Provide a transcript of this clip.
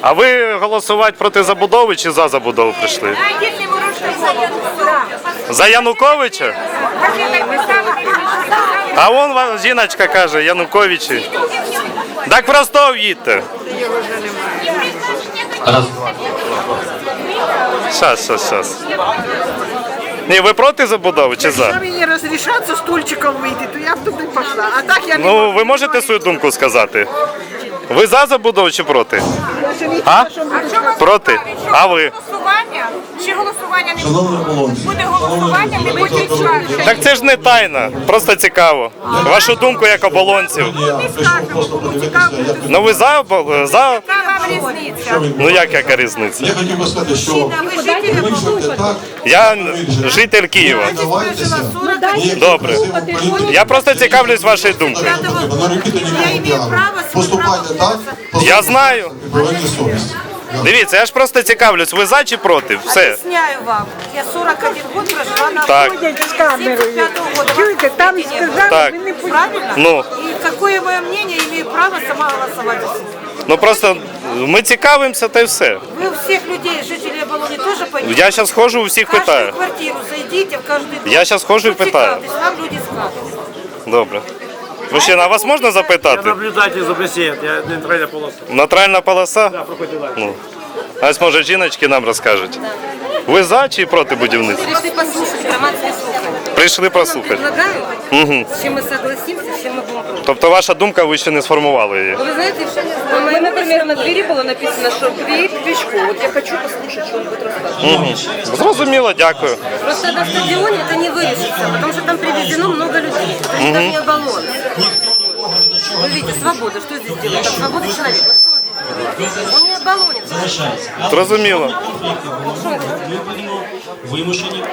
А ви голосувати проти забудови чи за забудову прийшли? За Януковича? А вон вам жіночка каже, Януковичі. Так просто їдьте. Раз. Щас, щас, щас. Ні, ви проти забудови чи за? Якщо мені розрішаться стульчиком вийти, то я б туди пішла. А так я не Ну, можу. ви можете свою думку сказати? Ви за забудову чи проти? А? Проти? А ви? Голосування? Чи голосування не буде голосування, не буде чарки? Так це ж не тайна, просто цікаво. Вашу думку як оболонців. Ну ви за, за? Яка вам різниця? Ну як яка різниця? я хотів би сказати, що Ви жителі вирішуйте так, Я житель Києва. давайтеся. Добре. Я просто цікавлюсь вашою думкою. Право так, Я знаю Поверніть совість. Дивіться, я ж просто цікавлюсь, ви за чи проти? Все. Объясняю вам. Я 41 год прожила на Так. Ходять з камерою. 75 года. Чуєте, там сказали, Так. ви не Правильно? Ну. И какое мое мнение, имею право сама голосовать. Ну просто ми цікавимося та й все. Вы у всех людей, жителей Оболони, тоже поймете? Я зараз ходжу, у всіх В каждую питаю. квартиру зайдите, в каждый дом. Я щас хожу і питаю. Поцікавтесь, Вам люди скажут. Добре. Мужчина, а вас можна запитати? Наблюдатель за я нейтральная полоса. Нейтральна полоса? Да, проходите дальше. Ну. А ось може жіночки нам розкажуть. Ви за чи проти будівництва? Пришли послушать громадские слухания. Прийшли прослухати. Предлагаю, Угу. с чем мы согласимся, с чем мы будем против. Тобто ваша думка, ви ще не сформували її. Вы знаете, у меня, например, на двери было написано, что дверь пешку. Вот я хочу послушать, что он будет рассказывать. Угу. Зрозуміло, дякую. Просто на стадионе это не вырежется, потому что там привезено много людей. То есть там не баллон. Вы видите, свобода, что здесь делает? Там свобода человека. Вот что оболонится. Зрозуміло. Вимушені